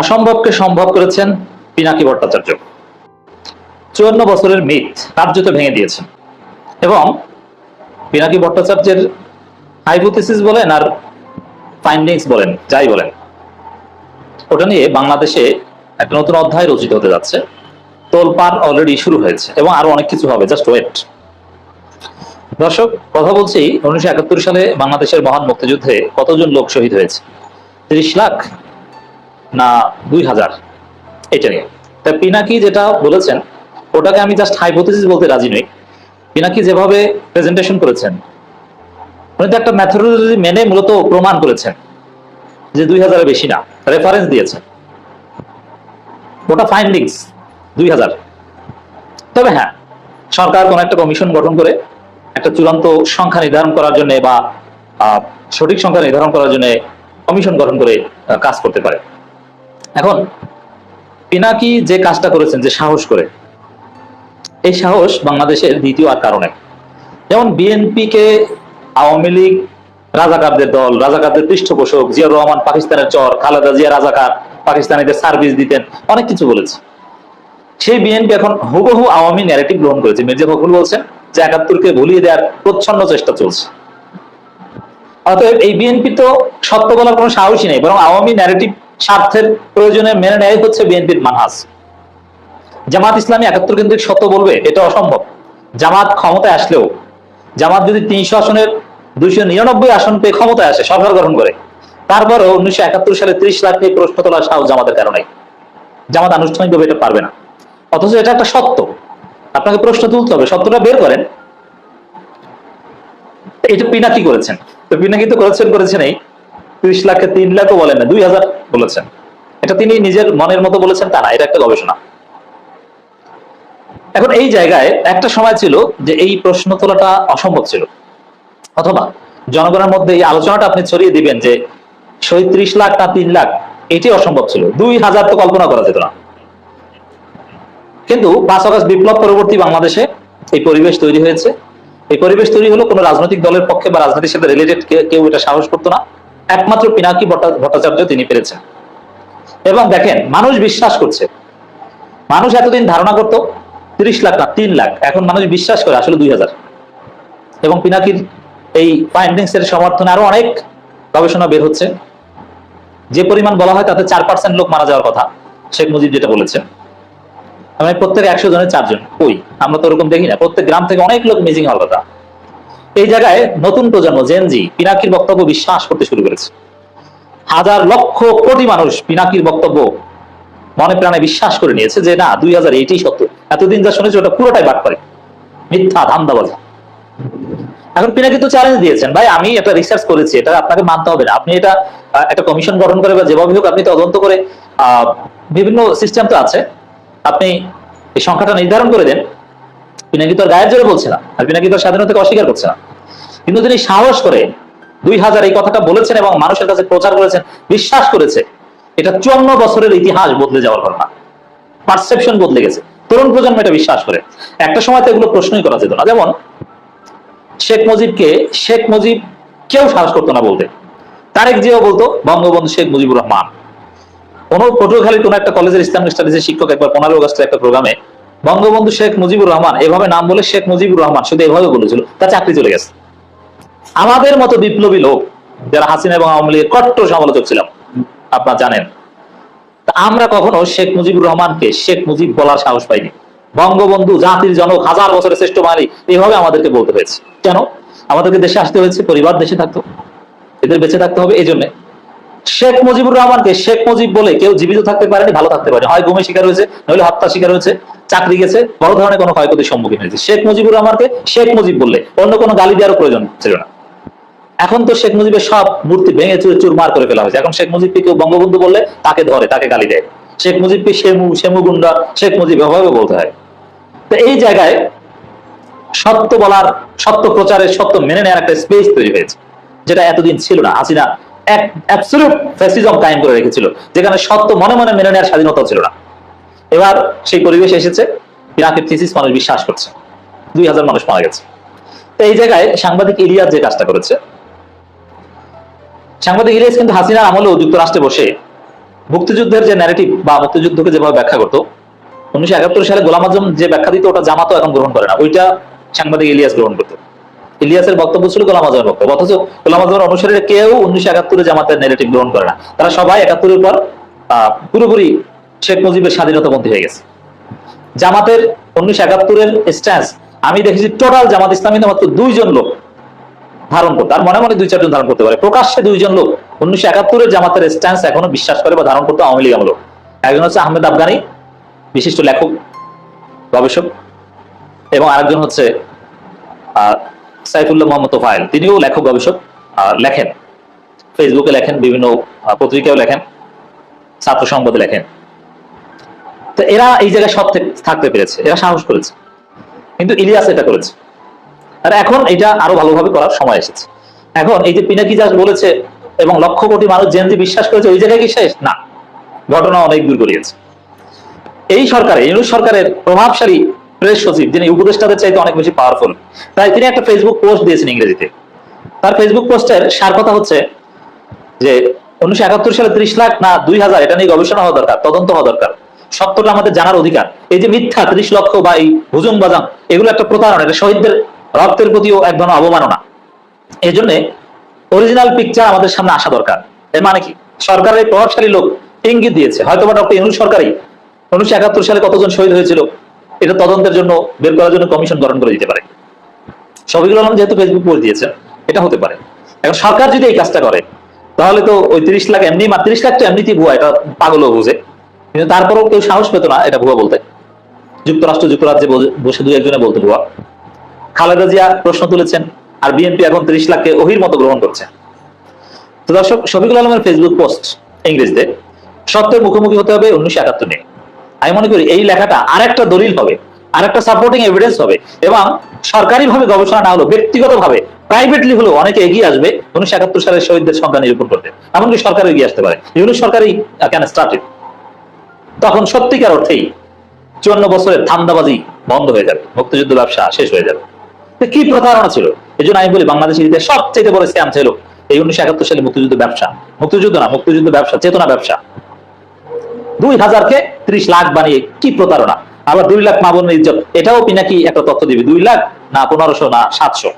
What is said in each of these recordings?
অসম্ভবকে সম্ভব করেছেন পিনাকি ভট্টাচার্য। চুয়ান্ন বছরের মিথ কার্যত ভেঙে দিয়েছেন। এবং পিনাকি ভট্টাচার্যের হাইপোথিসিস বলেন আর ফাইন্ডিংস বলেন, যাই বলেন, ওটা নিয়ে বাংলাদেশে একটা নতুন অধ্যায় রচিত হতে যাচ্ছে। তোলপার অলরেডি শুরু হয়েছে এবং আরও অনেক কিছু হবে জাস্ট ওয়েট দর্শক, কথা বলছি উনিশশো একাত্তর সালে বাংলাদেশের মহান মুক্তিযুদ্ধে কতজন লোক শহীদ হয়েছে? তিরিশ লাখ। না, দুই হাজার। এটা নিয়ে। তা পিনাকি যেটা বলেছেন, ওটাকে আমি জাস্ট হাইপোথিসিস বলতে রাজি নই। পিনাকি যেভাবে প্রেজেন্টেশন করেছেন, উনি তো একটা ম্যাথোডোলজি মেনে মূলত প্রমাণ করেছেন যে দুই হাজারের বেশি না রেফারেন্স দিয়েছেন। ওটা ফাইন্ডিংস দুই হাজার। তবে হ্যাঁ সরকার কোন একটা কমিশন গঠন করে একটা চূড়ান্ত সংখ্যা নির্ধারণ করার জন্য বা সঠিক সংখ্যা নির্ধারণ করার জন্য কমিশন গঠন করে কাজ করতে পারে। এখন পিনাকি যে কাজটা করেছেন, যে সাহস করে, এই সাহস বাংলাদেশের দ্বিতীয় আর কারণে। যেমন বিএনপি কে আওয়ামী লীগ রাজাকারদের দল, রাজাকারদের পৃষ্ঠপোষক জিয়া রহমান পাকিস্তানের চর, খালেদা জিয়া রাজাকার, পাকিস্তানিদের সার্ভিস দিতেন, অনেক কিছু বলেছে। সেই বিএনপি এখন হুবহু আওয়ামী ন্যারেটিভ গ্রহণ করেছে। মির্জা ফখরুল বলছেন যে একাত্তরকে ভুলিয়ে দেওয়ার প্রচ্ছন্ন চেষ্টা চলছে। অতএব এই বিএনপি তো সত্য বলার কোনো সাহসই নেই, বরং আওয়ামী ন্যারেটিভ স্বার্থের প্রয়োজনে মেনে নেয় হচ্ছে বিএনপির মানহাজ। জামাত ইসলামী একাত্তর কেন্দ্রিক সত্য বলবে, এটা অসম্ভব। জামাত ক্ষমতায় আসলেও, জামাত যদি তিনশো আসনের দুইশো নিরানব্বই আসন পেয়ে ক্ষমতায় আসে, সরকার গঠন করে, তারপরও উনিশশো একাত্তর সালে ত্রিশ লাখ নিয়ে প্রশ্ন তোলার সাহস জামাতের কারণে জামাত আনুষ্ঠানিকভাবে এটা পারবে না। অথচ এটা একটা সত্য। আপনাকে প্রশ্ন তুলতে হবে, সত্যটা বের করেন। এটা পিনাকি করেছেন, তো পিনাকি তো করেছেন করেছেন এই ত্রিশ লাখে তিন লাখও বলেন না, দুই হাজার বলেছেন। এটা তিনি নিজের মনের মতো বলেছেন, তা না, এটা একটা গবেষণা। এখন এই জায়গায় একটা সময় ছিল যে এই প্রশ্ন তোলাটা অসম্ভব ছিল। অথবা জনগণের মধ্যে এই আলোচনাটা আপনি ছড়িয়ে দিবেন যে শহীদ ত্রিশ লাখ না তিন লাখ, এটি অসম্ভব ছিল। দুই হাজার তো কল্পনা করা যেত না। কিন্তু পাঁচ আগস্ট বিপ্লব পরবর্তী বাংলাদেশে এই পরিবেশ তৈরি হয়েছে। এই পরিবেশ তৈরি হলো কোনো রাজনৈতিক দলের পক্ষে বা রাজনীতির সাথে রিলেটেড কেউ এটা সাহস করতো না। একমাত্র পিনাকি ভট্টাচার্য তিনি পেরেছেন। এবং দেখেন, মানুষ বিশ্বাস করছে। মানুষ এতদিন ধারণা করত, তিরিশ লাখ না, তিন লাখ। এখন মানুষ বিশ্বাস করে, আসলে দুই হাজার। এবং পিনাকির এই ফাইন্ডিংস এর সমর্থনে আরও অনেক গবেষণা বের হচ্ছে। যে পরিমাণ বলা হয় তাতে চার পার্সেন্ট লোক মারা যাওয়ার কথা, শেখ মুজিব যেটা বলেছেন। আমি প্রত্যেক একশো জনের চারজন ওই আমরা তো ওরকম দেখি না। প্রত্যেক গ্রাম থেকে অনেক লোক মিজিং হওয়ার কথা। এই জায়গায় নতুন প্রজন্ম জেনজি পিনাকির বক্তব্য বিশ্বাস করতে শুরু করেছে। হাজার লক্ষ কোটি মানুষ পিনাকির বক্তব্য মনে প্রাণে বিশ্বাস করে নিয়েছে যে, না, দুই হাজার এইটাই সত্য। এতদিন যা শুনেছি, ওটা পুরোটাই বাদ করে মিথ্যা, ধান্দাবাজি। এখন পিনাকি তো চ্যালেঞ্জ দিয়েছেন। ভাই, আমি একটা রিসার্চ করেছি, এটা আপনাকে মানতে হবে না। আপনি এটা একটা কমিশন গঠন করে বা যেভাবে হোক, আপনি তদন্ত করে বিভিন্ন সিস্টেম তো আছে। আপনি এই সংখ্যাটা নির্ধারণ করে দেন। পিনাকি তো আর গায়ের জোরে বলছে না আর পিনাকি তো আর স্বাধীনতাকে অস্বীকার করছে না কিন্তু তিনি সাহস করে দুই হাজার এই কথাটা বলেছেন এবং মানুষের কাছে প্রচার করেছেন, বিশ্বাস করেছে। এটা চুয়ান্ন বছরের ইতিহাস বদলে যাওয়ার ঘটনা পারসেপশন বদলে গেছে। তরুণ প্রজন্ম এটা বিশ্বাস করে। একটা সময় তো এগুলো প্রশ্নই করা যেত না। যেমন, শেখ মুজিবকে, শেখ মুজিব কেউ সাহস করতো না বলতে। তারেক জিয়াও বলতো, বঙ্গবন্ধু শেখ মুজিবুর রহমান। কোন পটুয়াখালীর কোন একটা কলেজের ইসলামিক স্টাডিজের শিক্ষক একবার পনেরো আগস্টের একটা প্রোগ্রামে বঙ্গবন্ধু শেখ মুজিবুর রহমান, এভাবে নাম বলে শেখ মুজিবুর রহমান শুধু এভাবে বলেছিল, তার চাকরি চলে গেছে। আমাদের মতো বিপ্লবী লোক, যারা হাসিনা এবং আওয়ামী লীগের কট্টর সমালোচক ছিলাম, আপনারা জানেন। আমরা কখনো শেখ মুজিবুর রহমানকে শেখ মুজিব বলার সাহস পাইনি। বঙ্গবন্ধু জাতির জনক, হাজার বছরের শ্রেষ্ঠ মালিক এইভাবে আমাদেরকে বলতে হয়েছে। কেন? আমাদেরকে দেশে আসতে হয়েছে, পরিবার দেশে থাকতো। এদের বেঁচে থাকতে হবে এই জন্য শেখ মুজিবুর রহমানকে শেখ মুজিব বলে কেউ জীবিত থাকতে পারেনি, ভালো থাকতে পারে হয় গুমে শিকার হয়েছে, নইলে হত্যা শিকার হয়েছে, চাকরি গেছে, বড় ধরনের কোনো ক্ষয়ক্ষতির সম্মুখীন হয়েছে। শেখ মুজিবুর রহমানকে শেখ মুজিব বললে, অন্য কোনো গালি দেওয়ার প্রয়োজন ছিল না। এখন তো শেখ মুজিবের সব মূর্তি ভেঙে চুরে চুরমার করে ফেলা হয়েছে। এখন শেখ মুজিবকে কেউ বঙ্গবন্ধু বললে তাকে ধরে, তাকে গালি দেয়। শেখ মুজিবকে শেমু শেমু গুন্ডা, শেখ মুজিব এভাবে বলতে হয়। তো এই জায়গায় সত্য বলার, সত্য প্রচারের, সত্য মেনে নেওয়ার একটা স্পেস তৈরি হয়েছে, যেটা এতদিন ছিল না। হাসিনা এক অ্যাবসলিউট ফ্যাসিজম কায়েম করে রেখেছিল, যেখানে সত্য মনে মনে মেনে নেওয়ার স্বাধীনতা ছিল না। এবার সেই পরিবেশ এসেছে ইরাকের থিসিস মানুষ বিশ্বাস করছে, দুই হাজার মানুষ মারা গেছে। তো এই জায়গায় সাংবাদিক ইলিয়াস যে কাজটা করেছে, সাংবাদিক ইলিয়াস কিন্তু হাসিনার আমলেও যুক্তরাষ্ট্রে বসে মুক্তিযুদ্ধের যে ন্যারেটিভ বা মুক্তিযুদ্ধকে যেভাবে ব্যাখ্যা করতো, উনিশশো একাত্তর সালে গোলাম আজম যে ব্যাখ্যা দিত, ওটা জামাতও এখন গ্রহণ করে না, ওইটা সাংবাদিক ইলিয়াস গ্রহণ করতো ইলিয়াসের বক্তব্য ছিল গোলাম আজমের বক্তব্য। অথচ গোলাম আজমের অনুসারীরা কেউ উনিশশো একাত্তরে জামাতের নেগেটিভ গ্রহণ করে না। তারা সবাই একাত্তরের পর পুরোপুরি শেখ মুজিবের স্বাধীনতাপন্থী হয়ে গেছে। জামাতের উনিশশো একাত্তরের স্ট্যান্স আমি দেখেছি টোটাল জামাত ইসলামী মাত্র দুইজন লোক ধারণ করতে আর মনে মনে দুই চারজন ধারণ করতে পারে। প্রকাশ্যে দুইজন লোক উনিশশো একাত্তরের জামাতের স্ট্যান্স এখনও বিশ্বাস করে বা ধারণ করতে আওয়ামী লীগ আমলো একজন হচ্ছে আহমেদ আফগানি, বিশিষ্ট লেখক, গবেষক, এবং আরেকজন হচ্ছে সাইফুল্লাহ মোহাম্মদ তোফায়েল তিনিও লেখক গবেষক লেখেন। ফেসবুকে লেখেন বিভিন্ন আহ, পত্রিকাও লেখেন ছাত্র সংবাদে লেখেন। তো এরা এই জায়গায় সব থাকতে পেরেছে এরা সাহস করেছে। কিন্তু ইলিয়াস এটা করেছে। আর এখন এটা আরও ভালোভাবে করার সময় এসেছে। এখন এই যে পিনাকি দাস বলেছে এবং লক্ষ কোটি মানুষ জেনজি বিশ্বাস করেছে ওই জায়গায় কি শেষ? না। ঘটনা অনেক দূর গড়িয়েছে। এই সরকারে ইউনুস সরকারের প্রভাবশালী প্রেস সচিব, যিনি উপদেষ্টাদের চাইতে অনেক বেশি পাওয়ারফুল তাই তিনি একটা ফেসবুক পোস্ট দিয়েছেন ইংরেজিতে। তার ফেসবুক পোস্টের সার কথা হচ্ছে যে, উনিশশো একাত্তর সালে ত্রিশ লাখ না দুই হাজার, এটা নিয়ে গবেষণা হওয়া দরকার, তদন্ত হওয়া দরকার। সত্যটা আমাদের জানার অধিকার। এই যে মিথ্যা ত্রিশ লক্ষ বা এই হুজুম বাজাম এগুলো একটা প্রতারণা, এটা শহীদদের রক্তের প্রতিও এক ধরনের অবমাননা। এই জন্য অরিজিনাল পিকচার আমাদের সামনে আসা দরকার। এর মানে কি? সরকারের প্রভাবশালী লোক ইঙ্গিত দিয়েছে। হয়তো বা ডক্টর ইনুল সরকারই উনিশশো একাত্তর সালে কতজন শহীদ হয়েছিল এটা তদন্তের জন্য, বের করার জন্য কমিশন গঠন করে দিতে পারে। শফিকুল আলম যেহেতু ফেসবুক পোস্ট দিয়েছেন এটা হতে পারে। এখন সরকার যদি এই কাজটা করে, তাহলে তো ওই তিরিশ লাখ এমনি তিরিশ লাখ তো এমনিতেই ভুয়া, এটা পাগলও বুঝে। কিন্তু তারপরেও কেউ সাহস পেত না এটা ভুয়া বলতে। যুক্তরাষ্ট্র, যুক্তরাজ্যে বসে- দু একজনে বলতে ভুয়া। খালেদা জিয়া প্রশ্ন তুলেছেন, আর বিএনপি এখন তিরিশ লাখকে অহির মতো গ্রহণ করছে। তো দর্শক, শফিকুল আলমের ফেসবুক পোস্ট ইংরেজিতে, সত্যের মুখোমুখি হতে হবে উনিশশো একাত্তর নিয়ে। আমি মনে করি এই লেখাটা আরেকটা দলিল হবে, আরেকটা সাপোর্টিং এভিডেন্স হবে এবং সরকারিভাবে গবেষণা না হলো ব্যক্তিগতভাবে প্রাইভেটলি হলেও অনেকে এগিয়ে আসবে উনিশশো একাত্তর সালের শহীদদের সংখ্যা নিরূপণ করতে। এমনকি সরকার এগিয়ে আসতে পারে। ইউনিট সরকারই ক্যান স্টার্টেড তখন সত্যিকার অর্থেই চুয়ান্ন বছরের ধান্দাবাজি বন্ধ হয়ে যাবে, মুক্তিযুদ্ধ ব্যবসা শেষ হয়ে যাবে। কি প্রতারণা ছিল? এই জন্য আমি বলি বাংলাদেশের ইতিহাসে সবচেয়ে বড় স্ক্যাম ছিল এই উনিশশো একাত্তর সালে মুক্তিযুদ্ধ ব্যবসা। মুক্তিযুদ্ধ না, মুক্তিযুদ্ধ ব্যবসা, চেতনা ব্যবসা। দুই হাজারকে ত্রিশ লাখ বানিয়ে, কি প্রতারণা? আবার দুই লাখ মা বোনের ইজ্জত, এটাও পিনাকি একটা তথ্য দিবে? দুই লাখ না পনেরোশো, না সাতশো?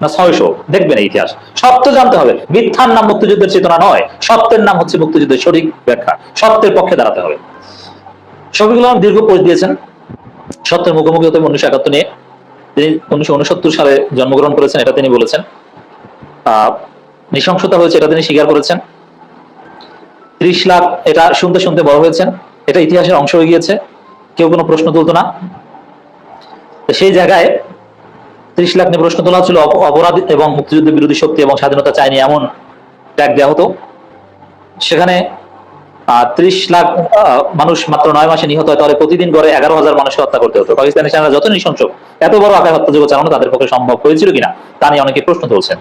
না ছয়শো? দেখবেন ইতিহাস। সত্য জানতে হবে, মিথ্যার নাম মুক্তিযুদ্ধের চেতনা নয়, সত্যের নাম হচ্ছে মুক্তিযুদ্ধের সঠিক ব্যাখ্যা, সত্যের পক্ষে দাঁড়াতে হবে। শফিকুল আলম দীর্ঘ পোস্ট দিয়েছেন, সত্যের মুখোমুখি হতে উনিশশো একাত্তর নিয়ে। তিনি উনিশশো উনসত্তর সালে জন্মগ্রহণ করেছেন, এটা তিনি বলেছেন। আহ, নৃশংসতা হয়েছে, এটা তিনি স্বীকার করেছেন। ত্রিশ লাখ, এটা শুনতে শুনতে বড় হয়েছেন এটা ইতিহাসের অংশ হয়ে গিয়েছে। কেউ কোনো প্রশ্ন তুলতো না। সেই জায়গায় ত্রিশ লাখ নিয়ে প্রশ্ন তোলা ছিল অপরাধ এবং মুক্তিযুদ্ধ বিরোধী শক্তি এবং স্বাধীনতা চায়নি এমন ট্যাগ দেওয়া হতো। সেখানে ত্রিশ লাখ মানুষ মাত্র নয় মাসে নিহত হয়। তাহলে প্রতিদিন গড়ে এগারো হাজার মানুষকে হত্যা করতে হতো। পাকিস্তানি সেনারা যত নৃশংস এত বড় আকার হত্যাযোগ্য চালানো তাদের পক্ষে সম্ভব হয়েছিল কিনা, তা নিয়ে অনেকে প্রশ্ন তুলছেন।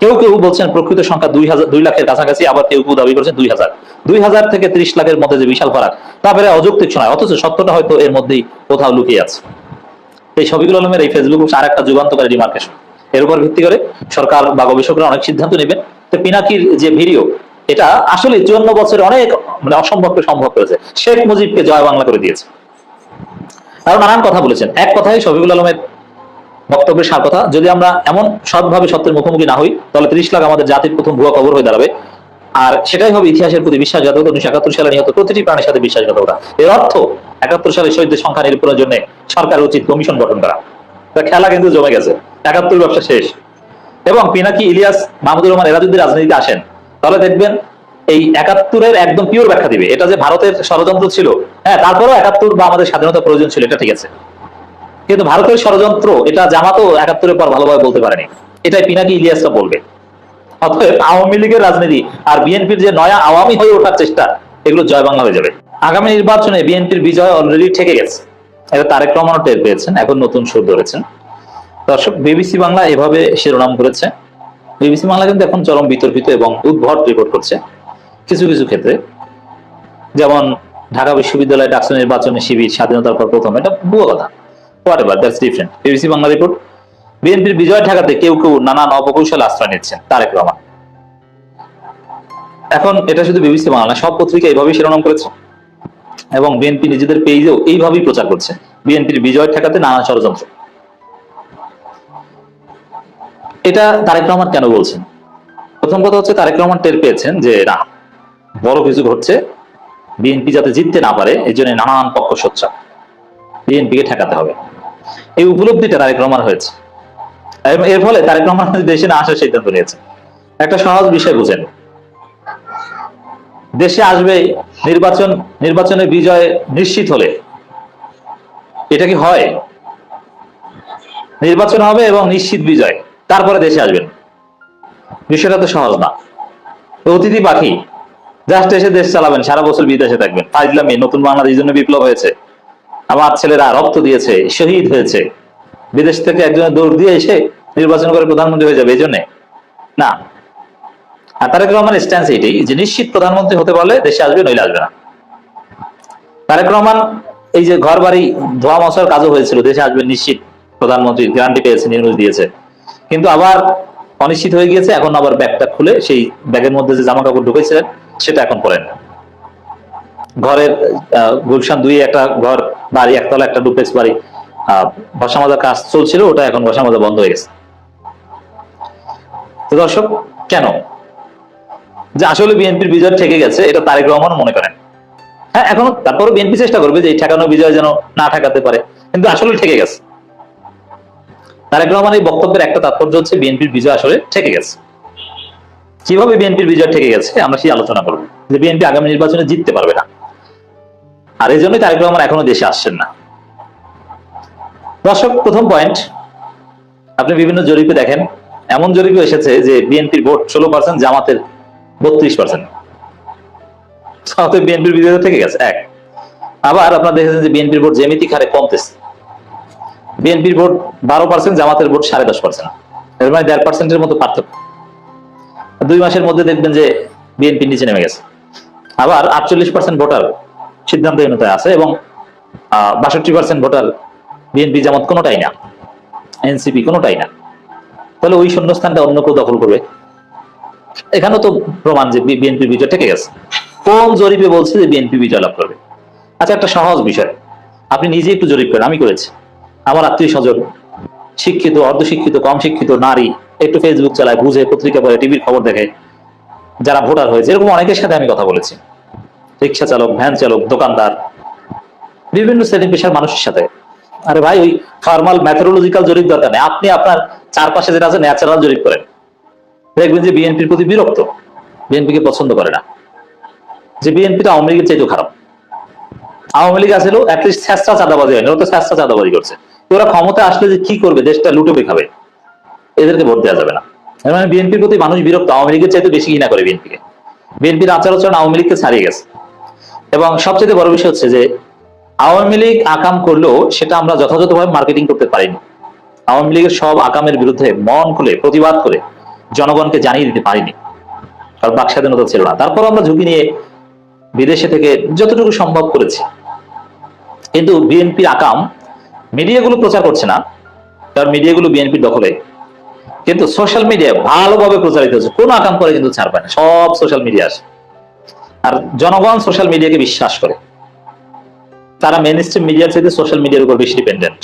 কেউ কেউ বলছেন প্রকৃত সংখ্যা দুই হাজার দুই লাখের কাছাকাছি, আবার কেউ কেউ দাবি করছেন দুই হাজার। দুই হাজার থেকে ত্রিশ লাখের মধ্যে যে বিশাল ফারাক তারপরে অযৌক্তিক শোনায় অথচ সত্যটা হয়তো এর মধ্যেই কোথাও লুকিয়ে আছে। এই শফিকুল আলমের এই ফেসবুক আর একটা যুগান্তকারী রিমার্কেশন এর উপর ভিত্তি করে সরকার বা গবেষকরা অনেক সিদ্ধান্ত নেবেন। তো পিনাকির যে ভিডিও, এটা আসলে চুয়ান্ন বছরে অনেক মানে অসম্ভবকে সম্ভব করেছে। শেখ মুজিবকে জয় বাংলা করে দিয়েছে। আরও নানান কথা বলেছেন। এক কথাই শফিকুল আলমের বক্তব্যের সার কথা, যদি আমরা এমন সৎভাবে সত্যের মুখোমুখি না হই, তাহলে ত্রিশ লাখ আমাদের জাতির প্রথম ভুয়া খবর হয়ে দাঁড়াবে। আর সেটাই হবে ইতিহাসের প্রতি বিশ্বাসঘাতকতা, উনিশশো একাত্তর সালে নিহত প্রতিটি প্রাণীর সাথে বিশ্বাসঘাতকতা। এর অর্থ, একাত্তর সালে শহীদদের সংখ্যা নিরূপণের জন্য সরকার উচিত কমিশন গঠন করা। খেলা কিন্তু জমে গেছে। একাত্তর ব্যবসা শেষ। এবং পিনাকি ইলিয়াস মাহমুদুর রহমান এরা যদি রাজনীতিতে আসেন। তাহলে দেখবেন, এই একাত্তরের একদম পিওর ব্যাখ্যা দিবে। এটা যে ভারতের ষড়যন্ত্র ছিল হ্যাঁ তারপরেও একাত্তর বা আমাদের স্বাধীনতা প্রয়োজন ছিল, এটা ঠিক আছে। কিন্তু ভারতের ষড়যন্ত্র, এটা জামাতও একাত্তরের পর ভালোভাবে বলতে পারেনি। এটাই পিনাকি ইলিয়াসরা বলবে। অতএব আওয়ামী লীগের রাজনীতি আর বিএনপির যে নয়া আওয়ামী হয়ে ওঠার চেষ্টা, এগুলো জয় বাংলা হয়ে যাবে। আগামী নির্বাচনে বিএনপির বিজয় অলরেডি ঠেকে গেছে। এটা তারেক রহমানও টের পেয়েছেন, এখন নতুন সুর ধরেছেন। দর্শক, বিবিসি বাংলা এভাবে শিরোনাম করেছে। বিবিসি বাংলা কিন্তু এখন চরম বিতর্কিত এবং উদ্ভট রিপোর্ট করছে, কিছু কিছু ক্ষেত্রে। যেমন ঢাকা বিশ্ববিদ্যালয় ডাকসু নির্বাচনে শিবির স্বাধীনতার পর প্রথম, এটা ভুয়ো কথা। What that's different BBC Bangla report বিএনপির বিজয় ঠেকাতে কেউ কেউ নানান অপকৌশল আশ্রয় নিচ্ছেন। তারেক রহমান। এখন এটা শুধু বিবিসি বাংলা না, সব পত্রিকা এইভাবেই শিরোনাম করেছে। এবং বিএনপি নিজেদের পেজেও এইভাবেই প্রচার করছে। বিএনপির বিজয় ঠেকাতে নানা ষড়যন্ত্র। এটা তারেক রহমান কেন বলছেন? প্রথম কথা হচ্ছে তারেক রহমান টের পেয়েছেন যে না বড় কিছু ঘটছে। বিএনপি যাতে জিততে না পারে এই জন্য নানান পক্ষ সোচ্চা বিএনপিকে ঠেকাতে হবে। এই উপলব্ধিটা তারেক রহমান হয়েছে। এর ফলে তারেক রহমান দেশে না আসার সিদ্ধান্ত নিয়েছে। একটা সহজ বিষয় বুঝেন। দেশে আসবে নির্বাচন, নির্বাচনে বিজয় নিশ্চিত হলে এটা কি হয়? নির্বাচন হবে এবং নিশ্চিত বিজয়, তারপরে দেশে আসবেন। বিষয়টা তো সহজ না। অতিথি পাখি জাস্ট এসে দেশ চালাবেন, সারা বছর বিদেশে থাকবেন। ফাইজলামি, নতুন বাংলাদেশ জন্য বিপ্লব হয়েছে। আমার ছেলেরা রক্ত দিয়েছে, শহীদ হয়েছে। বিদেশ থেকে একজনের দৌড় দিয়ে এসে নির্বাচন করে প্রধানমন্ত্রী হয়ে যাবে, এই জন্যে। না। আর তারেক রহমানের স্ট্যান্স এটাই যে নিশ্চিত প্রধানমন্ত্রী হতে পারলে দেশে আসবে, নইলে আসবে না। তারেক রহমান এই যে ঘর বাড়ি ধোয়া মশার কাজও হয়েছিল, দেশে আসবেন নিশ্চিত প্রধানমন্ত্রী গ্যারান্টি পেয়েছে নিউজ দিয়েছে। কিন্তু আবার অনিশ্চিত হয়ে গিয়েছে, এখন আবার ব্যাগটা খুলে সেই ব্যাগের মধ্যে যে জামা কাপড় ঢুকেছিলেন, সেটা এখন পরেন ঘরের গুলশান দুই একটা ঘর বাড়ি একতলা একটা ডুপ্লেক্স বাড়ি। আহ, বসা মাজার কাজ চলছিল ওটা এখন বসা মাজা বন্ধ হয়ে গেছে। তো দর্শক কেন? যে আসলে বিএনপির বিজয় ঠেকে গেছে এটা তারেক রহমান মনে করেন। হ্যাঁ এখন তারপরে বিএনপি চেষ্টা করবে যে এই ঠেকানো বিজয় যেন না ঠেকাতে পারে কিন্তু আসলে ঠেকে গেছে। তারেক রহমান এই বক্তব্যের একটা তাৎপর্য হচ্ছে বিএনপির বিজয় আসলে ঠেকে গেছে। কীভাবে বিএনপির বিজয় ঠেকে গেছে আমরা সেই আলোচনা করব। যে বিএনপি আগামী নির্বাচনে জিততে পারবে না। আর এই জন্যই তারেক রহমান এখনও দেশে আসছেন না। দর্শক, প্রথম পয়েন্ট আপনি বিভিন্ন জরিপে দেখেন, এমন জরিপে এসেছে যে বিএনপির ভোট ষোলো পার্সেন্ট জামাতের বত্রিশ পার্সেন্ট বিএনপির থেকে গেছে, এক। আবার আপনারা দেখেছেন যে বিএনপির ভোট জ্যামিতিক হারে কমতেছে। বিএনপির ভোট বারো পার্সেন্ট জামাতের ভোট সাড়ে দশ পার্সেন্ট এর মানে দেড় পার্সেন্টের মতো পার্থক্য। দুই মাসের মধ্যে দেখবেন যে বিএনপি নিচে নেমে গেছে। আবার আটচল্লিশ পার্সেন্ট ভোটার সিদ্ধান্তহীনতায় আছে এবং বাষট্টি পার্সেন্ট ভোটার বিএনপি জামাত কোনোটাই না এনসিপি কোনোটাই না। তাহলে ওই শূন্যস্থানটা অন্য কেউ দখল করবে। এখানেও তো প্রমাণ যে বিএনপি বিজয় ঠেকে গেছে। কোন জরিপে বলছে যে বিএনপি বিজয় লাভ করবে? আচ্ছা একটা সহজ বিষয়। আপনি নিজে একটু জরিপ করেন, আমি করেছি। আমার আত্মীয় স্বজন, শিক্ষিত, অর্ধশিক্ষিত কম শিক্ষিত নারী, একটু ফেসবুক চালায়, বুঝে, পত্রিকা পড়ে, টিভির খবর দেখে, যারা ভোটার হয়েছে, এরকম অনেকের সাথে আমি কথা বলেছি। রিক্সা চালক, ভ্যান চালক, দোকানদার, বিভিন্ন শ্রেণি পেশার মানুষের সাথে। আরে ভাই, ওই ফর্মাল ম্যাথোলজিক্যাল জরিপ দরকার নেই আপনি আপনার চারপাশে যেটা আছে ন্যাচারাল জরিপ করেন। দেখবেন যে বিএনপির প্রতি বিরক্ত। বিএনপিকে পছন্দ করে না। যে বিএনপিটা আওয়ামী লীগের চাইতেও খারাপ। আওয়ামী লীগ আসলে অ্যাটলিস্ট চেষ্টা চাঁদাবাজি হয়নি, ওরা তো চেষ্টা চাঁদাবাজি করছে। ওরা ক্ষমতা আসলে যে কি করবে, দেশটা লুটে খাবে, এদেরকে ভোট দেওয়া যাবে না। মানে বিএনপির প্রতি মানুষ বিরক্ত, আওয়ামী লীগের চাইতে বেশি ঘৃণা করে বিএনপিকে বিএনপির আচার আচরণ আওয়ামী লীগকে ছাড়িয়ে গেছে। এবং সবচেয়ে বড় বিষয় হচ্ছে যে, আওয়ামী লীগ আকাম করলেও সেটা আমরা যথাযথভাবে মার্কেটিং করতে পারিনি। আওয়ামী লীগের সব আকামের বিরুদ্ধে মন খুলে, প্রতিবাদ করে জনগণকে জানিয়ে দিতে পারিনি। কারণ বাক স্বাধীনতা ছিল না। তারপর আমরা ঝুঁকি নিয়ে বিদেশে থেকে যতটুকু সম্ভব করেছি। কিন্তু বিএনপির আকাম মিডিয়াগুলো প্রচার করছে না, কারণ মিডিয়াগুলো বিএনপির দখলে। কিন্তু সোশ্যাল মিডিয়া ভালোভাবে প্রচারিত হচ্ছে। কোনো আকাম করে কিন্তু ছাড় পায় না। সব সোশ্যাল মিডিয়া আসে। আর জনগণ সোশ্যাল মিডিয়াকে বিশ্বাস করে। তারা মেন স্ট্রিম মিডিয়ার চাইতে সোশ্যাল মিডিয়ার উপর বেশি ডিপেন্ডেন্ট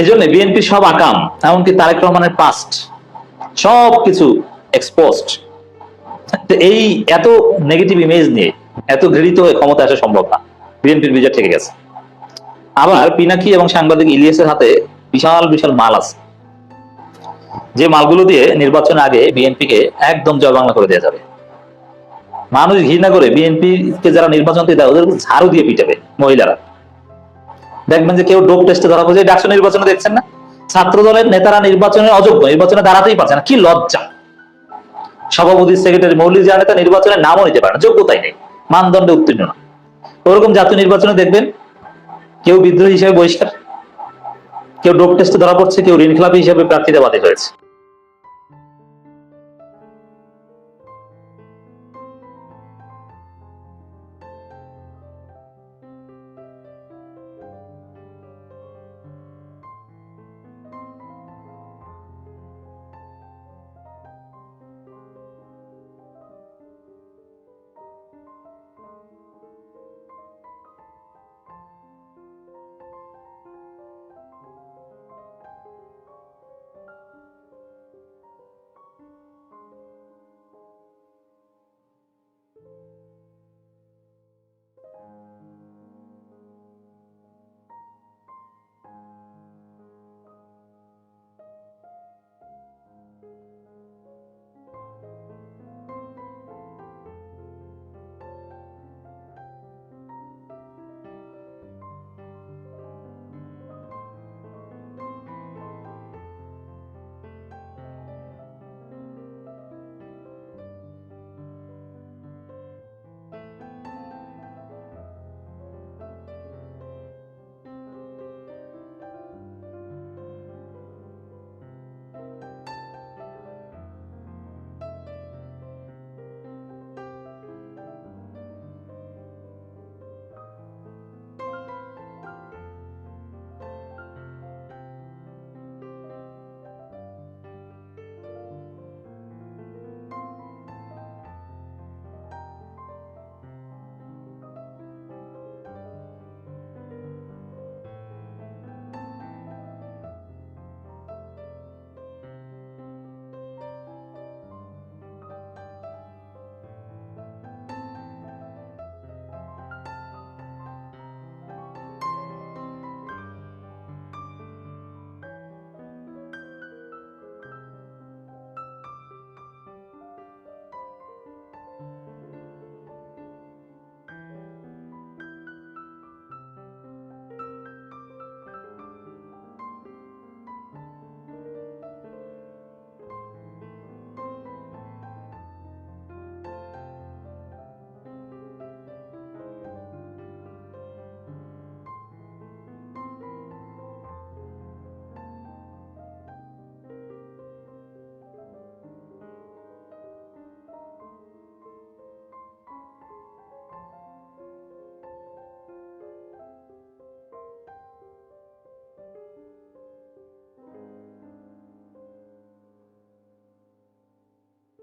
এই জন্য বিএনপির সব আকাম, এমনকি তারেক রহমানের পাস্ট সব কিছু এক্সপোস্ট এই এত নেগেটিভ ইমেজ নিয়ে, এত ঘৃণিত হয়ে ক্ষমতা আসা সম্ভব না। বিএনপির বিজয় থেকে গেছে। আবার পিনাকি এবং সাংবাদিক ইলিয়াসের হাতে বিশাল বিশাল মাল আছে। যে মালগুলো দিয়ে নির্বাচনের আগে বিএনপিকে একদম জয় বাংলা করে দেওয়া যাবে। মানুষ ঘৃণা করে বিএনপি কে যারা নির্বাচন দিয়ে ওদের ঝাড়ু দিয়ে পিটাবে মহিলারা। দেখবেন যে কেউ ডোপ টেস্টে ধরা পড়ছে ডাকসু নির্বাচনে দেখছেন না? ছাত্র দলের নেতারা নির্বাচনে অযোগ্য, নির্বাচনে দাঁড়াতেই পারছে না, কি লজ্জা। সভাপতি, সেক্রেটারি, মৌলিক যারা নেতা, নির্বাচনে নামও নিতে পারে না, যোগ্যতাই নেই, মানদণ্ডে উত্তীর্ণ না। ওরকম জাতীয় নির্বাচনে দেখবেন, কেউ বিদ্রোহী হিসেবে বহিষ্কার, কেউ ডোপ টেস্টে ধরা পড়ছে, কেউ ঋণ খেলাপি হিসেবে প্রার্থীতে বাতিল হয়েছে।